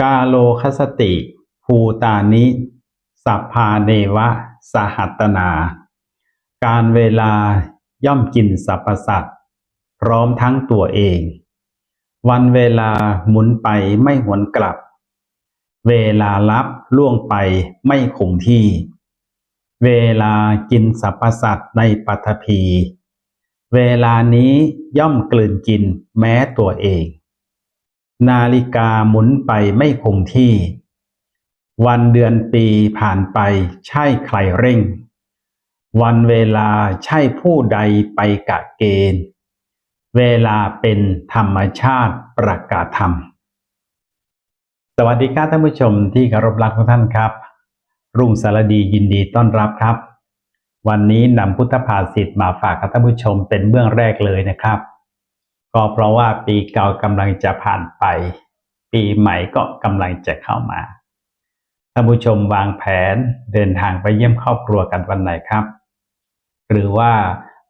กาโลคสติ ภูตานิ สัพพาเนวะ สหัตนา การเวลาย่อมกินสรรพสัตว์พร้อมทั้งตัวเอง วันเวลาหมุนไปไม่หวนกลับ เวลาลับล่วงไปไม่คงที่ เวลากินสรรพสัตว์ในปัทภีเวลานี้ย่อมกลืนกินแม้ตัวเอง นาฬิกาหมุนไปไม่คงที่ วันเดือนปีผ่านไปใช่ใครเร่ง วันเวลาใช่ผู้ใดไปกะเกณฑ์ เวลาเป็นธรรมชาติประกาศธรรม สวัสดีครับท่านผู้ชมที่เคารพรักทุกท่านครับ รุ่งสารดียินดีต้อนรับครับ วันนี้นำพุทธภาษิตมาฝากกับท่านผู้ชมเป็นเบื้องแรกเลยนะครับ ก็เพราะว่าปีเก่ากำลังจะผ่านไป ปีใหม่ก็กำลังจะเข้ามาท่านผู้ชมวางแผนเดินทางไปเยี่ยมครอบครัวกันวันไหนครับ หรือว่า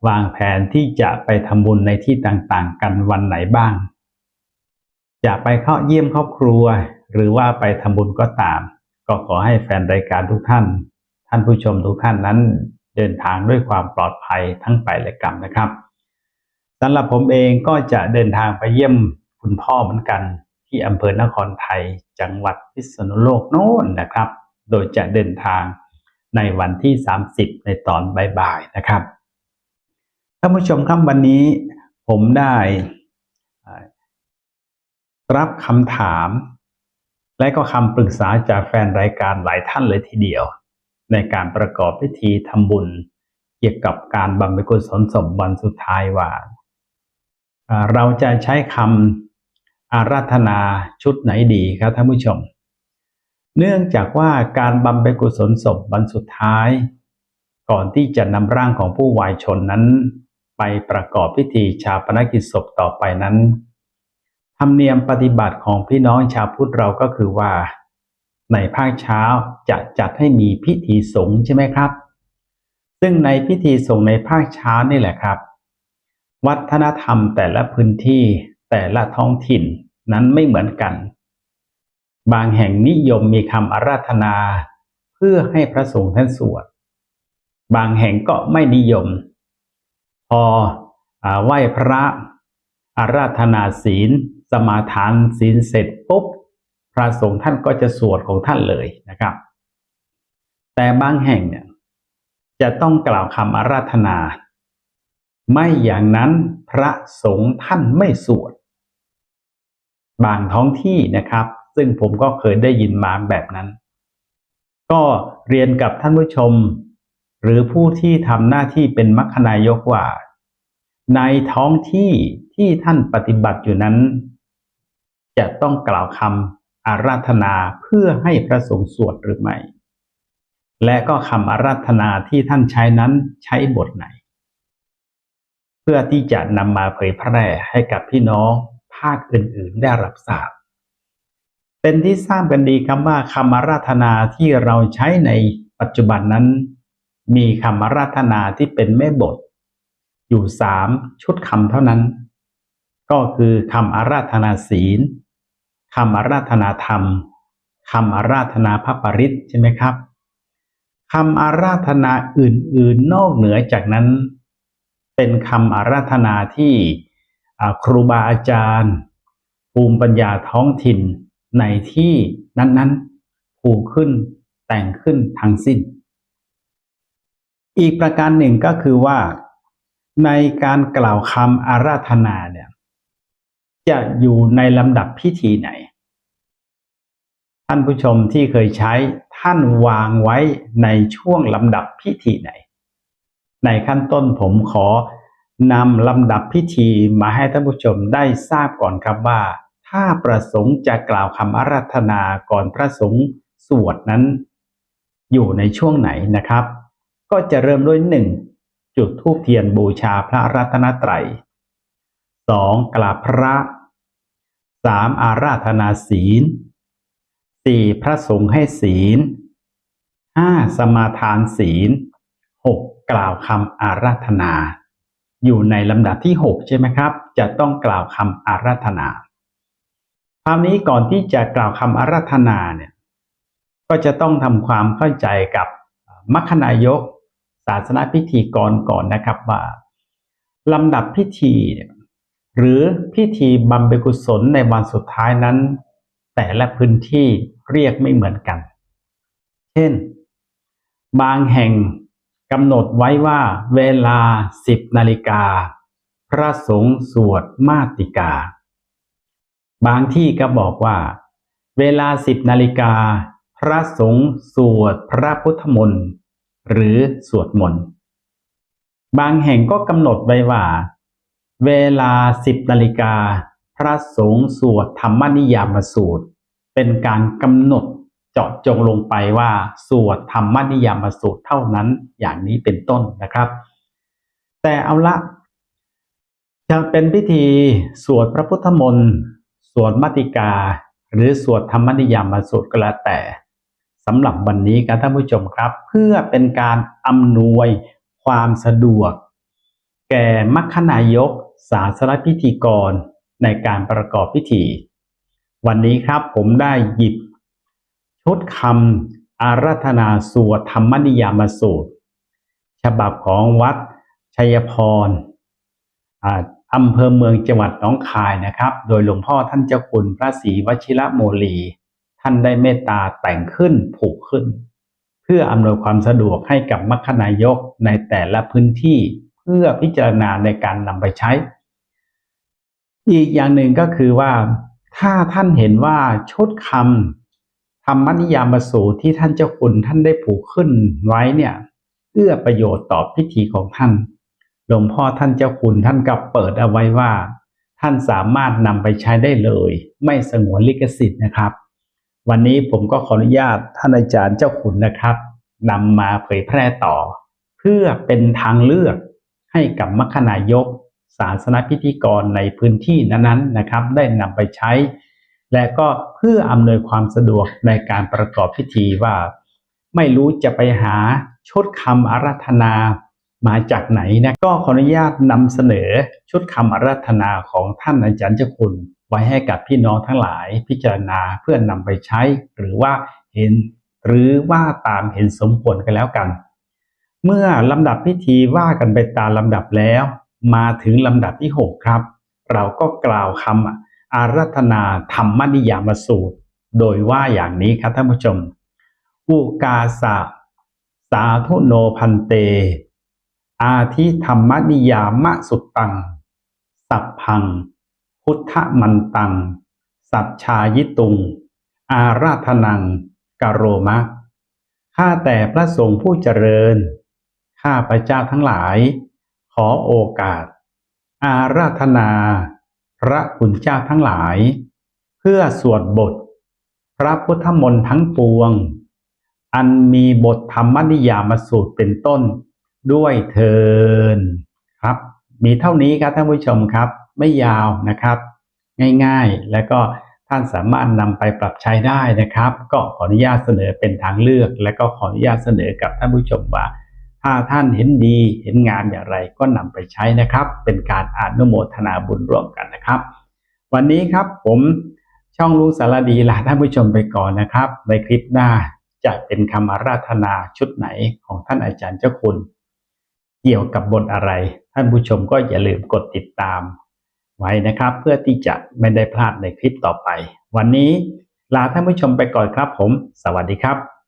วางแผนที่จะไปทำบุญในที่ต่างๆ กันวันไหนบ้าง จะไปเข้าเยี่ยมครอบครัว หรือว่าไปทำบุญก็ตาม ก็ขอให้แฟนรายการทุกท่าน ท่านผู้ชมทุกท่านนั้นเดินทางด้วยความปลอดภัยทั้งไปและกลับนะครับ สำหรับผมเองก็จะเดินทางไปเยี่ยมคุณพ่อเหมือนกัน ที่อำเภอนครไทย จังหวัดพิษณุโลกโน้นนะครับ โดยจะเดินทางในวันที่ 30 ในตอนบ่ายๆนะครับท่านผู้ชมครับวันนี้ผมได้รับคำถาม และก็คำปรึกษาจากแฟนรายการหลายท่านเลยทีเดียว ในการประกอบพิธีทำบุญ เกี่ยวกับการบำเพ็ญกุศลศพวันสุดท้ายว่า เราจะใช้คำอาราธนาชุดไหนดีครับท่านผู้ชม เนื่องจากว่าการบำเพ็ญกุศลศพวันสุดท้าย ก่อนที่จะนำร่างของผู้วายชนนั้น ไปประกอบพิธีชาปนกิจศพต่อไปนั้นธรรมเนียมปฏิบัติของพี่น้องชาวพุทธเราก็คือว่า ในภาคเช้าจะจัดให้มีพิธีสงฆ์ใช่ไหมครับ ซึ่งในพิธีสงฆ์ในภาคเช้านี่แหละครับ วัฒนธรรมแต่ละพื้นที่แต่ละท้องถิ่นนั้นไม่เหมือนกัน บางแห่งนิยมมีคำอาราธนา เพื่อให้พระสงฆ์ท่านสวด บางแห่งก็ไม่นิยม พอไหว้พระอาราธนาศีล สมาทานศีลเสร็จปุ๊บพระสงฆ์ท่านก็จะสวดของท่านเลยนะครับ แต่บางแห่งเนี่ยจะต้องกล่าวคำอาราธนา ไม่อย่างนั้นพระสงฆ์ท่านไม่สวด บางท้องที่นะครับ ซึ่งผมก็เคยได้ยินมาแบบนั้น ก็เรียนกับท่านผู้ชม หรือผู้ที่ทำหน้าที่เป็นมัคคนายกว่า ในท้องที่ที่ท่านปฏิบัติอยู่นั้น จะต้องกล่าวคำอาราธนาเพื่อให้พระสงฆ์สวดหรือไม่ และก็คำอาราธนาที่ท่านใช้นั้นใช้บทไหน เพื่อที่จะนำมาเผยแพร่ให้กับพี่น้องภาคอื่นๆได้รับทราบ เป็นที่ทราบกันดีครับว่าคำอาราธนาที่เราใช้ในปัจจุบันนั้น มีคำอาราธนาที่เป็นแม่บท อยู่สามชุดคำเท่านั้น ก็คือคำอาราธนาศีลคำอาราธนาธรรมคำอาราธนาพระปริตใช่ไหมครับคำอาราธนาอื่นๆ นอกเหนือจากนั้น เป็นคำอาราธนาที่ครูบาอาจารย์ ภูมิปัญญาท้องถิ่นในที่นั้นๆผูกขึ้นแต่งขึ้นทั้งสิ้น อีกประการหนึ่งก็คือว่า ในการกล่าวคำอาราธนาเนี่ยจะอยู่ในลำดับพิธีไหน ท่านผู้ชมที่เคยใช้ท่านวางไว้ในช่วงลำดับพิธีไหน ในขั้นต้นผมขอนำลำดับพิธีมาให้ท่านผู้ชมได้ทราบก่อนครับว่า ถ้าประสงค์จะกล่าวคำอาราธนาก่อนพระสงฆ์สวดนั้น อยู่ในช่วงไหนนะครับ ก็จะเริ่มด้วยหนึ่งจุดธูปเทียนบูชาพระรัตนตรัยสองกราบพระสามอาราธนาศีลสี่พระสงฆ์ให้ศีลห้าสมาทานศีล กล่าวคำอาราธนา อยู่ในลำดับที่หกใช่ไหมครับ จะต้องกล่าวคำอาราธนาคราวนี้ก่อนที่จะกล่าวคำอาราธนาเนี่ยก็จะต้องทำความเข้าใจกับมัคคนายกศาสนาพิธีกรก่อนนะครับว่าลำดับพิธีหรือพิธีบำเพ็ญกุศลในวันสุดท้ายนั้น แต่ละพื้นที่เรียกไม่เหมือนกัน เช่น บางแห่ง กำหนดไว้ว่าเวลา10นาฬิกา พระสงฆ์สวดมาติกา บางที่ก็บอกว่า เวลา10นาฬิกา พระสงฆ์สวดพระพุทธมนต์หรือสวดมนต์บางแห่งก็กำหนดไว้ว่า เวลา10นาฬิกา พระสงฆ์สวดธรรมนิยามสูตร เป็นการกำหนด เจาะจงลงไปว่าสวดธรรมนิยามสูตรเท่านั้นอย่างนี้เป็นต้นนะครับ แต่เอาละจะเป็นพิธีสวดพระพุทธมนต์สวดมาติกา หรือสวดธรรมนิยามสูตรก็แล้วแต่สำหรับวันนี้ครับท่านผู้ชมครับ เพื่อเป็นการอำนวยความสะดวก แก่มัคคนายกศาสนพิธีกรในการประกอบพิธี วันนี้ครับผมได้หยิบ ชุดคำอารัธนาสวดธรรมนิยามสูตร ฉบับของวัดชัยพรอำเภอเมืองจังหวัดหนองคายนะครับ โดยหลวงพ่อท่านเจ้าคุณพระศรีวชิระโมลี ท่านได้เมตตาแต่งขึ้นผูกขึ้น เพื่ออำนวยความสะดวกให้กับมัคคนายกในแต่ละพื้นที่เพื่อพิจารณาในการนำไปใช้ อีกอย่างหนึ่งก็คือว่าถ้าท่านเห็นว่าชุดคำ รรมนิยามสูตรที่ท่านเจ้าคุณท่านได้ผูกขึ้นไว้เนี่ยเอื้อประโยชน์ต่อพิธีของท่าน หลวงพ่อท่านเจ้าคุณท่านกับเปิดเอาไว้ว่า ท่านสามารถนำไปใช้ได้เลย ไม่สงวนลิขสิทธิ์นะครับ วันนี้ผมก็ขออนุญาตท่านอาจารย์เจ้าคุณนะครับนำมาเผยแพร่ต่อ เพื่อเป็นทางเลือกให้กับมัคคนายกศาสนพิธีกรในพื้นที่นั้นๆนะครับ ได้นำไปใช้ และก็เพื่ออำนวยความสะดวกในการประกอบพิธีว่า ไม่รู้จะไปหาชุดคำอารัธนามาจากไหนนะก็ขออนุญาตนำเสนอชุดคำอารัธนาของท่านอาจารย์เจ้าคุณ ไว้ให้กับพี่น้องทั้งหลายพิจารณาเพื่อนนำไปใช้ หรือว่าเห็น หรือว่าตามเห็นสมควรกันแล้วกัน เมื่อลำดับพิธีว่ากันไปตามลำดับแล้ว มาถึงลำดับที่ 6 ครับ เราก็กล่าวคำ อารัธนาธรรมนิยามสูตร โดยว่าอย่างนี้ครับท่านผู้ชม อุกาสะสาธุโนพันเต อาทิธรรมนิยามะสุตตัง สัพพัง พุทธมันตัง สัจชายิตุง อาราธนังกโรมะ ข้าแต่พระสงฆ์ผู้เจริญ ข้าพระเจ้าทั้งหลาย ขอโอกาส อาราธนา พระคุณเจ้าทั้งหลาย เพื่อสวดบท พระพุทธมนต์ทั้งปวง อันมีบทธรรมนิยามสูตรเป็นต้นด้วยเทินครับ มีเท่านี้ครับท่านผู้ชมครับ ไม่ยาวนะครับ ง่ายๆ และก็ท่านสามารถนำไปปรับใช้ได้นะครับ ก็ขออนุญาตเสนอเป็นทางเลือก และก็ขออนุญาตเสนอกับท่านผู้ชมว่า ถ้าท่านเห็นดีเห็นงานอย่างไรก็นำไปใช้นะครับ เป็นการอนุโมทนาบุญร่วมกันนะครับ วันนี้ครับผมช่องลุงสารดีลาท่านผู้ชมไปก่อนนะครับ ในคลิปหน้าจะเป็นคำอาราธนาชุดไหนของท่านอาจารย์เจ้าคุณ เกี่ยวกับบทอะไร ท่านผู้ชมก็อย่าลืมกดติดตาม ไว้นะครับ เพื่อที่จะไม่ได้พลาดในคลิปต่อไป วันนี้ลาท่านผู้ชมไปก่อนครับผม สวัสดีครับ